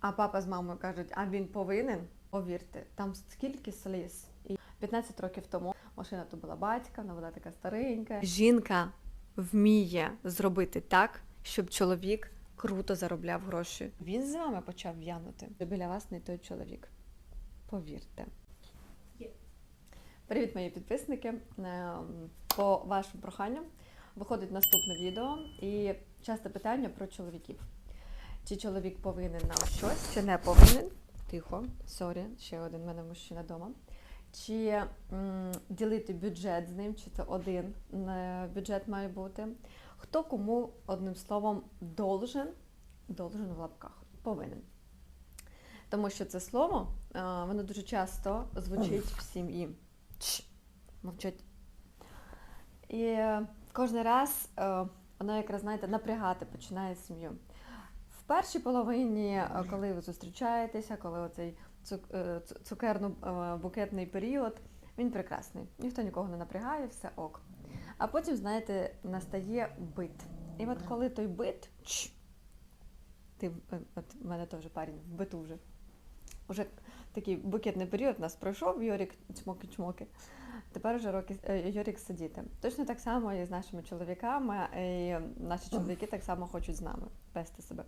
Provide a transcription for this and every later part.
А папа з мамою кажуть, а він повинен. Повірте, там скільки сліз. І 15 років тому машина то була батька, вона була така старенька. Жінка вміє зробити так, щоб чоловік круто заробляв гроші. Він з вами почав в'янути. Біля вас не той чоловік. Повірте. Привіт, мої підписники. Ем, По вашим проханням виходить наступне відео і часте питання про чоловіків. Чи чоловік повинен нам щось, чи не повинен? Тихо, сорі, ще один в мене мужчина вдома. Чи м, ділити бюджет з ним, чи це один е, бюджет має бути? Хто кому, одним словом, должен, должен в лапках, повинен. Тому що це слово, е, воно дуже часто звучить в сім'ї. Мовчать. І кожен раз е, воно якраз, знаєте, напрягати починає сім'ю. Першій половині, е, коли ви зустрічаєтеся, коли оцей е, цу- цукерно-букетний період, він прекрасний. Ніхто нікого не напрягає, все ок. А потім, знаєте, настає бит. І от коли той бит, ти, е, от в мене теж парень в биту вже. Уже такий букетний період у нас пройшов, Йорік чмоки-чмоки. Тепер вже роки, е, Йорік сидіти. Точно так само і з нашими чоловіками, і наші чоловіки так само хочуть з нами вести себе.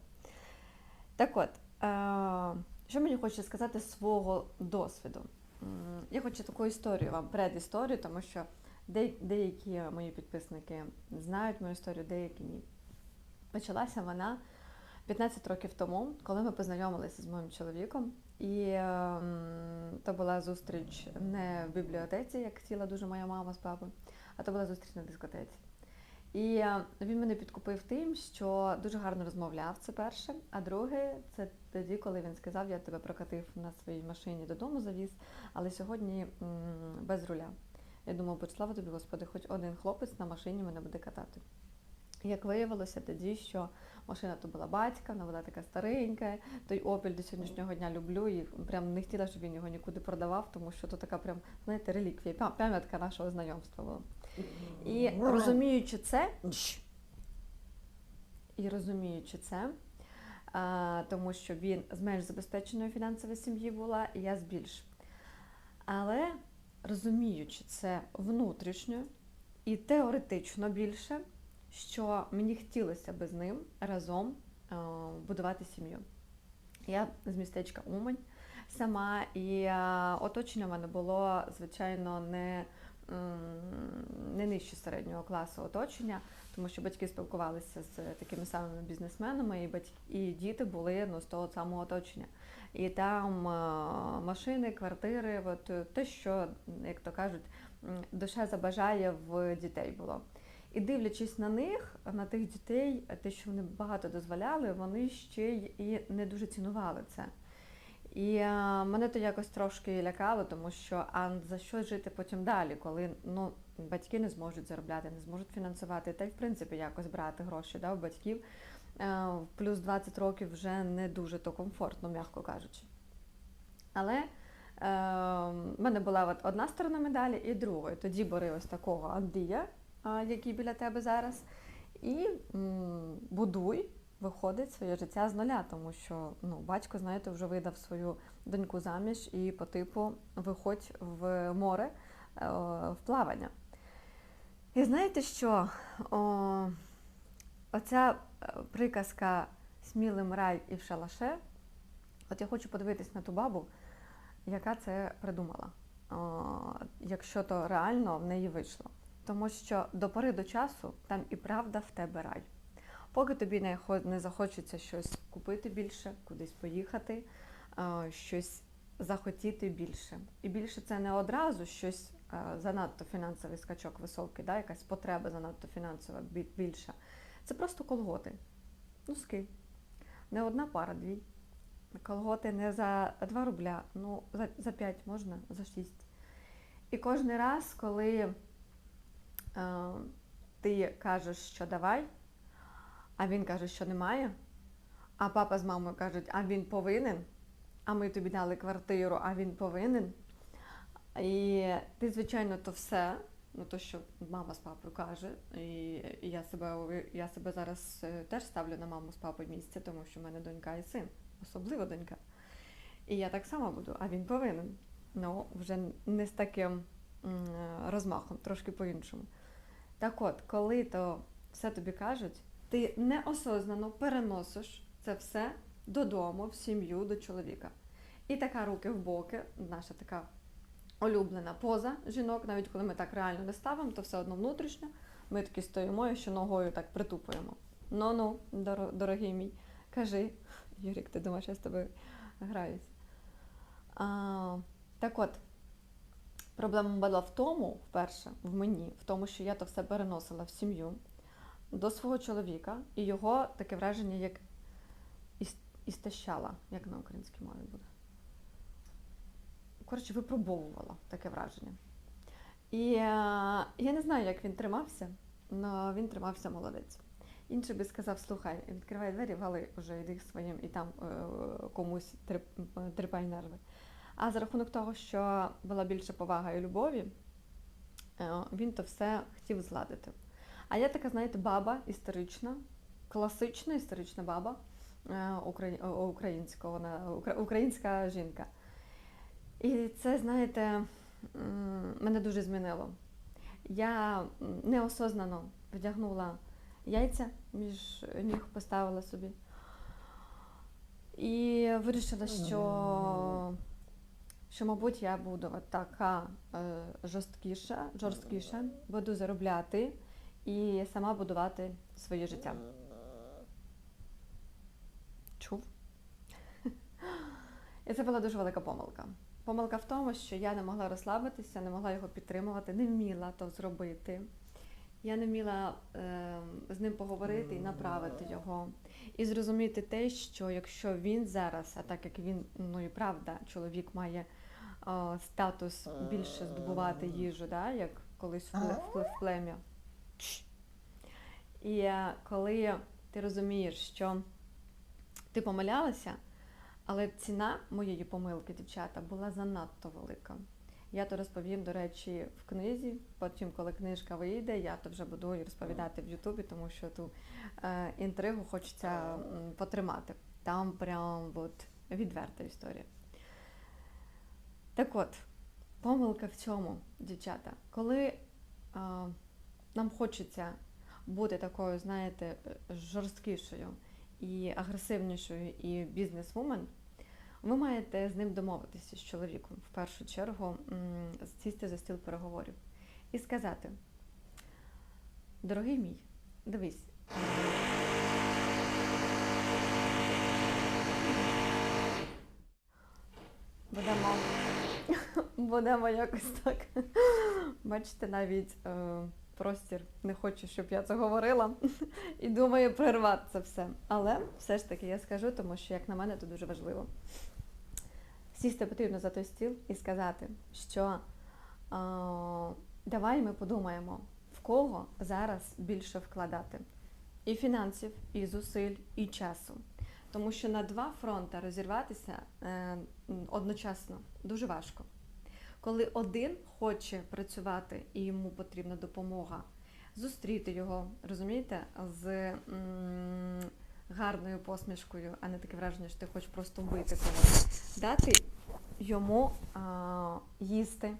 Так от, е, що мені хочеться сказати з свого досвіду? Я хочу таку історію вам, предісторію, тому що деякі мої підписники знають мою історію, деякі ні. Почалася вона 15 років тому, коли ми познайомилися з моїм чоловіком. І ем, то була зустріч не в бібліотеці, як хотіла дуже моя мама з папою, а то була зустріч на дискотеці. І е, він мене підкупив тим, що дуже гарно розмовляв, це перше. А друге, це тоді, коли він сказав, я тебе прокатив на своїй машині додому, завіз, але сьогодні без руля. Я думав, будь слава тобі, Господи, хоч один хлопець на машині мене буде катати. Як виявилося тоді, що машина то була батька, вона була така старенька, той опіль до сьогоднішнього дня люблю і прям не хотіла, щоб він його нікуди продавав, тому що то така прям, знаєте, реліквія, пам'ятка нашого знайомства була. І розуміючи це, і розуміючи це, а, тому що він з менш забезпеченої фінансової сім'ї була, і я з більш. Але розуміючи це внутрішньо і теоретично більше, що мені хотілося би з ним разом будувати сім'ю. Я з містечка Умань сама, і оточення в мене було, звичайно, не, не нижче середнього класу оточення, тому що батьки спілкувалися з такими самими бізнесменами, і батьки, і діти були ну, з того самого оточення. І там е, машини, квартири, от е, те, що, як то кажуть, душа забажає в дітей було. І дивлячись на них, на тих дітей, те, що вони багато дозволяли, вони ще й і не дуже цінували це. І е, мене то якось трошки лякало, тому що а за що жити потім далі, коли ну, батьки не зможуть заробляти, не зможуть фінансувати, та й в принципі якось брати гроші да, в батьків. Е, в плюс 20 років вже не дуже то комфортно, м'яко кажучи. Але е, в мене була от одна сторона медалі і друга. І Тоді бери ось такого Андрія, який біля тебе зараз, і м, будуй, виходить своє життя з нуля, тому що ну, батько, знаєте, вже видав свою доньку заміж і по типу виходь в море е, в плавання. І знаєте що? О, оця е, приказка смілим рай і в шалаше. От я хочу подивитись на ту бабу, яка це придумала. О, якщо то реально в неї вийшло. Тому що до пори до часу там і правда в тебе рай. Поки тобі не, не захочеться щось купити більше, кудись поїхати, щось захотіти більше. І більше це не одразу щось занадто фінансовий скачок високий, да, якась потреба занадто фінансова більша. Це просто колготи. Носки. Не одна пара, дві. Колготи не за 2 рубля, ну за, за 5 можна, за 6. І кожен раз, коли е, ти кажеш, що давай, а він каже, що немає, а папа з мамою кажуть, а він повинен, а ми тобі дали квартиру, а він повинен. І ти, звичайно, то все, ну то, що мама з папою каже, і я себе, я себе зараз е, теж ставлю на маму з папою місце, тому що в мене донька і син. особливо донька. І я так само буду, а він повинен. Ну, вже не з таким розмахом, трошки по-іншому. Так от, коли то все тобі кажуть, ти неосознано переносиш це все додому, в сім'ю, до чоловіка. І така руки в боки, наша така улюблена поза жінок, навіть коли ми так реально не ставимо, то все одно внутрішньо. Ми такі стоїмо і ще ногою так притупуємо. Ну-ну, доро- дорогий мій, кажи, Юрік, ти думаєш, я з тобою граюсь. А, так от, проблема була в тому, вперше, в мені, в тому, що я то все переносила в сім'ю до свого чоловіка, і його таке враження, як іс- істощала, як на українській мові буде. Коротше, випробовувала таке враження. І е, я не знаю, як він тримався, але він тримався молодець. Інший би сказав, слухай, відкривай двері, вали вже йди своїм і там е, комусь треп- тріпай нерви. А за рахунок того, що була більше повага і любові, е, він то все хотів зладити. А я така, знаєте, баба історична, класична історична баба е, украї- о, українського, вона, українська жінка. І це, знаєте, мене дуже змінило. Я неосознано вдягнула яйця між ніг, поставила собі. І вирішила, що, що мабуть, я буду така е, жорсткіша, жорсткіша, буду заробляти і сама будувати своє життя. Чув? І це була дуже велика помилка. Помилка в тому, що я не могла розслабитися, не могла його підтримувати, не вміла то зробити. Я не вміла е, з ним поговорити і направити його. І зрозуміти те, що якщо він зараз, а так як він, ну і правда, чоловік має е, статус більше здобувати їжу, да, як колись вплив, вплив плем'я. І е, коли ти розумієш, що ти помилялася, але ціна моєї помилки, дівчата, була занадто велика. Я то розповім, до речі, в книзі. Потім, коли книжка вийде, я то вже буду розповідати в Ютубі, тому що ту е, інтригу хочеться потримати. Там прям от відверта історія. Так от, помилка в цьому, дівчата, коли е, нам хочеться бути такою, знаєте, жорсткішою і агресивнішою і бізнес-вумен, ви маєте з ним домовитися з чоловіком в першу чергу, сісти за стіл переговорів і сказати: дорогий мій, дивись. Будемо, будемо якось так. Бачите, навіть е, простір не хочу, щоб я це говорила, і думаю прервати це все. Але все ж таки я скажу, тому що, як на мене, це дуже важливо. Сісти потрібно за той стіл і сказати, що е, давай ми подумаємо, в кого зараз більше вкладати і фінансів, і зусиль, і часу. Тому що на два фронти розірватися е, одночасно дуже важко. Коли один хоче працювати і йому потрібна допомога, зустріти його, розумієте, з м, гарною посмішкою, а не таке враження, що ти хочеш просто вбити когось, дати йому а, їсти,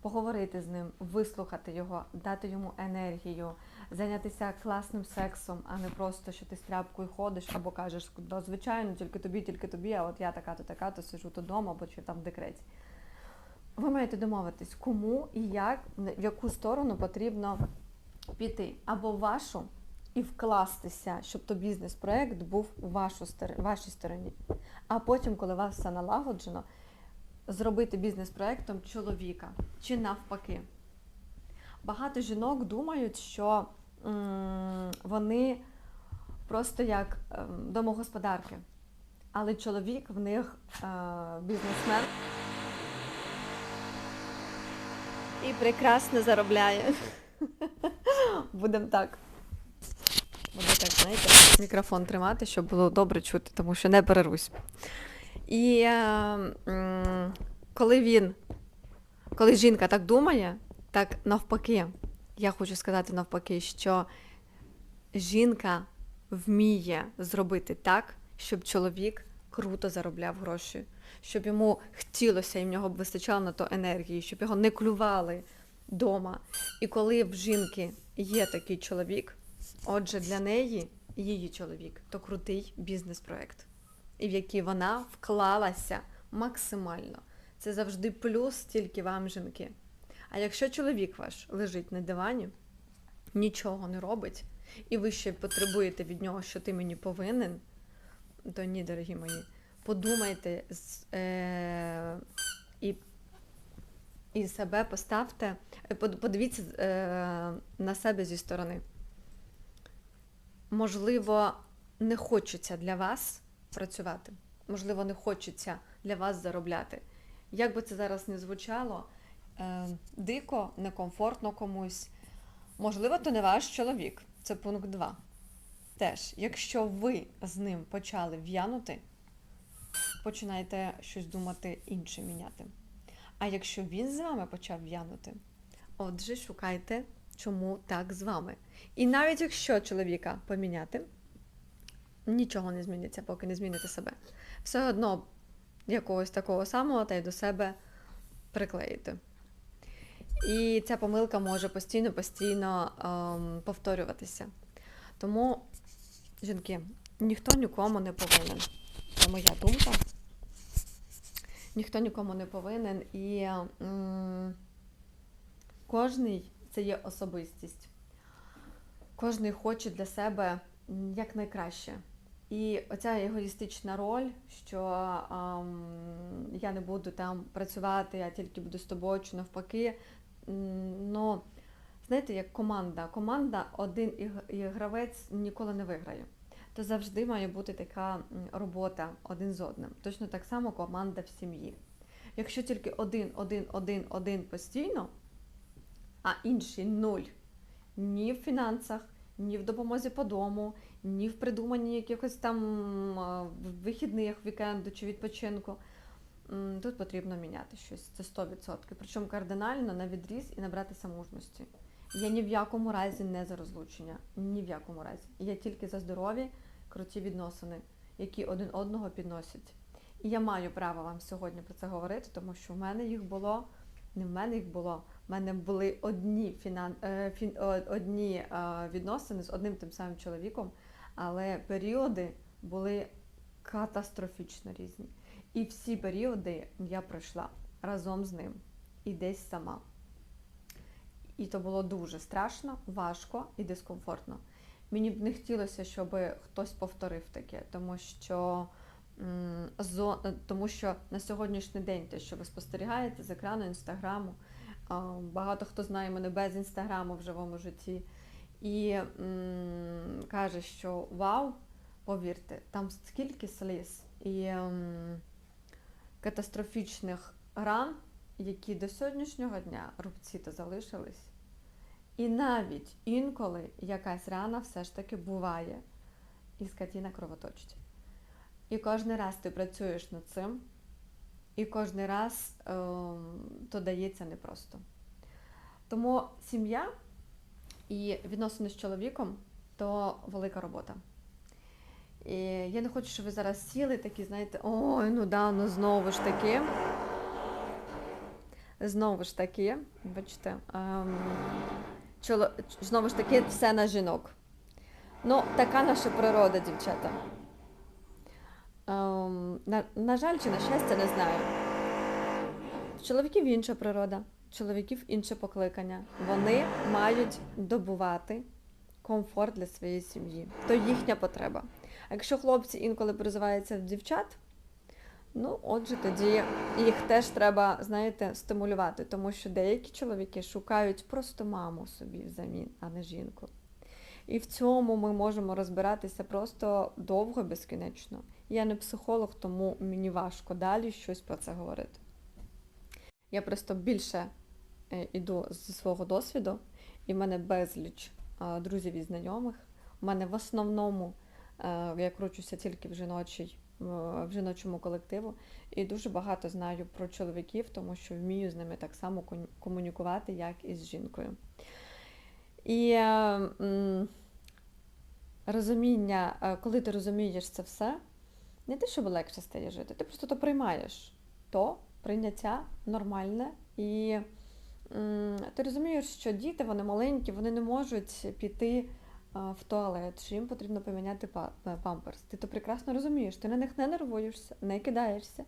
поговорити з ним, вислухати його, дати йому енергію, зайнятися класним сексом, а не просто, що ти з тряпкою ходиш або кажеш, да, звичайно, тільки тобі, тільки тобі, а от я така-то, така-то сижу тут вдома або чи там в декреті. Ви маєте домовитись, кому і як, в яку сторону потрібно піти, або вашу, і вкластися, щоб то бізнес-проект був у вашу, вашій стороні. А потім, коли у вас все налагоджено, зробити бізнес-проектом чоловіка чи навпаки. Багато жінок думають, що вони просто як ем, домогосподарки, але чоловік в них е, бізнесмен і прекрасно заробляє. Будемо так. Буду так, знаєте, мікрофон тримати, щоб було добре чути, тому що не перерусь. І е, коли він, коли жінка так думає, так навпаки, я хочу сказати навпаки, що жінка вміє зробити так, щоб чоловік круто заробляв гроші, щоб йому хотілося і в нього б вистачало на то енергії, щоб його не клювали вдома. І коли в жінки є такий чоловік, отже, для неї її чоловік то крутий бізнес-проект, і в який вона вклалася максимально. Це завжди плюс тільки вам, жінки. А якщо чоловік ваш лежить на дивані, нічого не робить, і ви ще потребуєте від нього, що ти мені повинен, то ні, дорогі мої, подумайте е- і, і себе поставте, е, подивіться е- на себе зі сторони. Можливо, не хочеться для вас працювати, можливо, не хочеться для вас заробляти. Як би це зараз не звучало, е, дико, некомфортно комусь. Можливо, то не ваш чоловік. Це пункт 2. Теж, якщо ви з ним почали в'янути, починайте щось думати інше міняти. А якщо він з вами почав в'янути, отже, шукайте, чому так з вами. І навіть якщо чоловіка поміняти, нічого не зміниться, поки не зміните себе. Все одно якогось такого самого та й до себе приклеїти. І ця помилка може постійно-постійно ем, повторюватися. Тому, жінки, ніхто нікому не повинен. Це моя думка. Ніхто нікому не повинен. І м, кожний це є особистість. Кожний хоче для себе якнайкраще. І оця егоїстична роль, що ем, я не буду там працювати, я тільки буду з тобою чи навпаки. Ну, знаєте, як команда. Команда один гравець ніколи не виграє. То завжди має бути така робота один з одним. Точно так само команда в сім'ї. Якщо тільки один, один, один, один постійно, а інший нуль ні в фінансах, ні в допомозі по дому, ні в придуманні якихось там вихідних, вікенду чи відпочинку. Тут потрібно міняти щось, це 100%. Причому кардинально на відріз і набратися мужності. Я ні в якому разі не за розлучення. Ні в якому разі. Я тільки за здорові, круті відносини, які один одного підносять. І я маю право вам сьогодні про це говорити, тому що в мене їх було, не в мене їх було. В мене були одні, фінан... е, фін... одні е, відносини з одним тим самим чоловіком, але періоди були катастрофічно різні. І всі періоди я пройшла разом з ним і десь сама. І то було дуже страшно, важко і дискомфортно. Мені б не хотілося, щоб хтось повторив таке, тому що, тому що на сьогоднішній день те, що ви спостерігаєте з екрану інстаграму, багато хто знає мене без інстаграму в живому житті, і каже, що вау, повірте, там скільки сліз і катастрофічних ран, які до сьогоднішнього дня рубці то залишились. І навіть інколи якась рана все ж таки буває, і скотіна кровоточить. І кожен раз ти працюєш над цим, і кожен раз ем, то дається непросто. Тому сім'я і відносини з чоловіком то велика робота. І я не хочу, щоб ви зараз сіли такі, знаєте, ой, ну да, ну знову ж таки. Знову ж таки, бачите, ем, чоло... знову ж таки, все на жінок. Ну, така наша природа, дівчата. Ем, на, на жаль, чи на щастя, не знаю. Чоловіків інша природа, чоловіків інше покликання. Вони мають добувати комфорт для своєї сім'ї. То їхня потреба. А якщо хлопці інколи призиваються в дівчат, ну отже, тоді їх теж треба, знаєте, стимулювати, тому що деякі чоловіки шукають просто маму собі взамін, а не жінку. І в цьому ми можемо розбиратися просто довго, безкінечно. Я не психолог, тому мені важко далі щось про це говорити. Я просто більше е, іду зі свого досвіду, і в мене безліч е, друзів і знайомих. У мене в основному е, я кручуся тільки в жіночій, е, в жіночому колективу, і дуже багато знаю про чоловіків, тому що вмію з ними так само комунікувати, як і з жінкою. І е, розуміння, е, коли ти розумієш це все, не те, щоб легше стає жити, ти просто то приймаєш. То прийняття нормальне і ти розумієш, що діти вони маленькі, вони не можуть піти в туалет, що їм потрібно поміняти е, памперс. Ти то прекрасно розумієш, ти на них не нервуєшся, не кидаєшся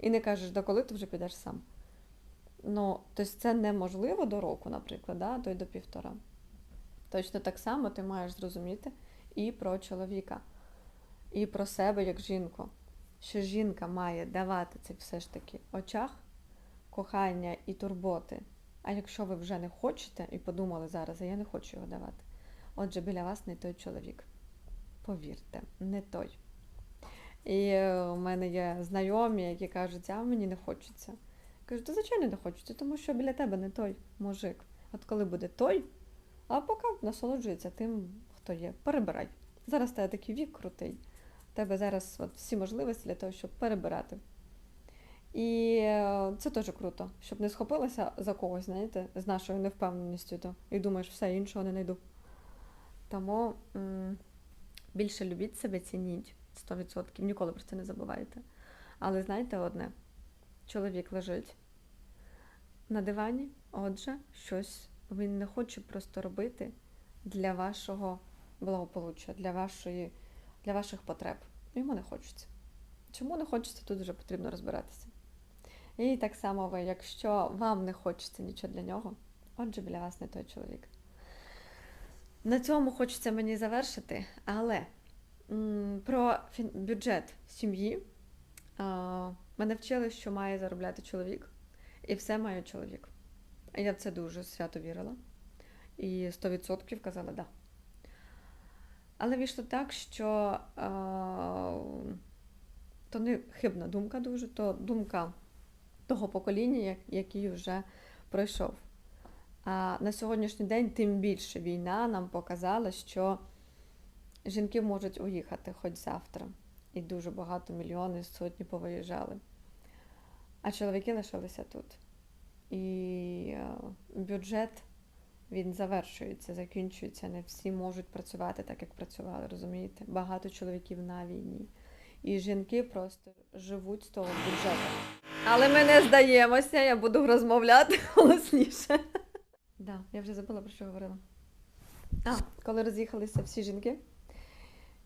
і не кажеш, до коли ти вже підеш сам. Ну, тобто це неможливо до року, наприклад, да, то й до півтора. Точно так само ти маєш зрозуміти і про чоловіка, і про себе як жінку, що жінка має давати це все ж таки очах, кохання і турботи. А якщо ви вже не хочете і подумали зараз, а я не хочу його давати, отже, біля вас не той чоловік. Повірте, не той. І е, у мене є знайомі, які кажуть, а мені не хочеться. Кажу, то звичайно не хочеться, тому що біля тебе не той мужик. От коли буде той, а поки насолоджується тим, хто є. Перебирай. Зараз тебе такий вік крутий. У тебе зараз от всі можливості для того, щоб перебирати. І е, це теж круто, щоб не схопилася за когось, знаєте, з нашою невпевненістю, то і думаєш, все іншого не знайду. Тому м, більше любіть себе, цініть 100%. Ніколи про це не забувайте. Але знаєте одне: чоловік лежить на дивані, отже, щось він не хоче просто робити для вашого благополуччя, для, вашої, для ваших потреб. Йому не хочеться. Чому не хочеться, тут вже потрібно розбиратися. І так само ви, якщо вам не хочеться нічого для нього, отже, біля вас не той чоловік. На цьому хочеться мені завершити, але про бюджет сім'ї мене вчили, що має заробляти чоловік, і все має чоловік. Я в це дуже свято вірила. І 100% казала да. Але вийшло так, що то не хибна думка дуже, то думка того покоління, який вже пройшов. А на сьогоднішній день тим більше війна нам показала, що жінки можуть уїхати хоч завтра. І дуже багато мільйони, сотні повиїжджали. А чоловіки лишилися тут. І е, бюджет він завершується, закінчується. Не всі можуть працювати так, як працювали, розумієте? Багато чоловіків на війні. І жінки просто живуть з того бюджету. Але ми не здаємося, я буду розмовляти голосніше. Да, я вже забула про що говорила. А, коли роз'їхалися всі жінки,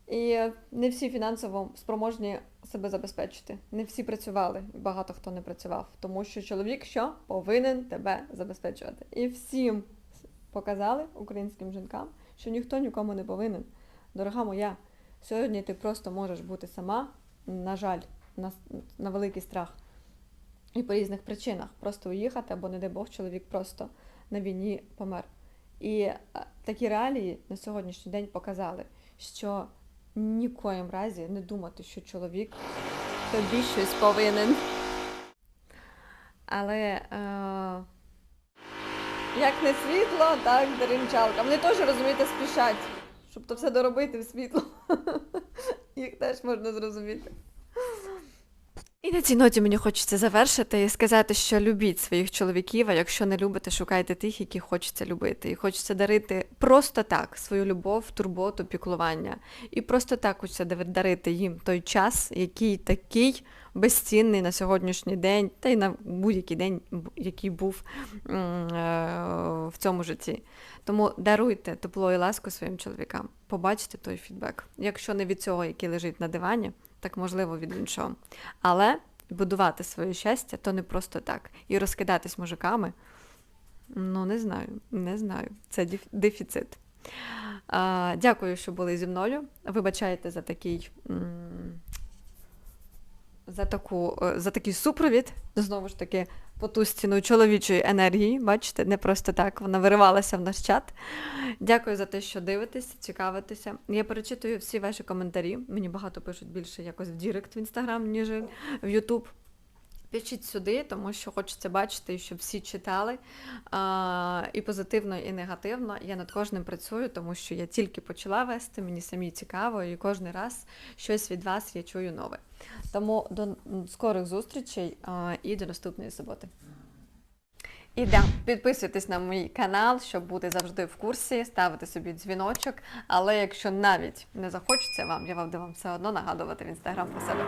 і не всі фінансово спроможні себе забезпечити. Не всі працювали, і багато хто не працював, тому що чоловік що повинен тебе забезпечувати. І всім показали українським жінкам, що ніхто нікому не повинен. Дорога моя, сьогодні ти просто можеш бути сама, на жаль, на, на великий страх. І по різних причинах просто уїхати, або, не дай Бог, чоловік просто на війні помер. І е, такі реалії на сьогоднішній день показали, що нікоїм разі не думати, що чоловік тобі щось повинен. Але е, як не світло, так деренчалка. Вони теж, розумієте, спішать, щоб то все доробити в світло. Їх теж можна зрозуміти. І на цій ноті мені хочеться завершити і сказати, що любіть своїх чоловіків, а якщо не любите, шукайте тих, яких хочеться любити. І хочеться дарити просто так свою любов, турботу, піклування. І просто так хочеться дарити їм той час, який такий безцінний на сьогоднішній день, та й на будь-який день, який був е, в цьому житті. Тому даруйте тепло і ласку своїм чоловікам, побачите той фідбек. Якщо не від цього, який лежить на дивані, так можливо від іншого. Але будувати своє щастя то не просто так. І розкидатись мужиками, ну не знаю, не знаю. Це дефіцит. Дякую, що були зі мною. Вибачайте за такий. За, таку, е, за такий супровід, знову ж таки, по ту стіну чоловічої енергії. Бачите, не просто так, вона виривалася в наш чат. Дякую за те, що дивитеся, цікавитеся. Я перечитую всі ваші коментарі. Мені багато пишуть більше якось в Дірект в інстаграм, ніж в Ютуб. Пишіть сюди, тому що хочеться бачити, щоб всі читали а, і позитивно, і негативно. Я над кожним працюю, тому що я тільки почала вести, мені самі цікаво, і кожен раз щось від вас я чую нове. Тому до скорих зустрічей і до наступної суботи. І да, підписуйтесь на мій канал, щоб бути завжди в курсі, ставити собі дзвіночок. Але якщо навіть не захочеться вам, я вам все одно нагадувати в інстаграм про себе.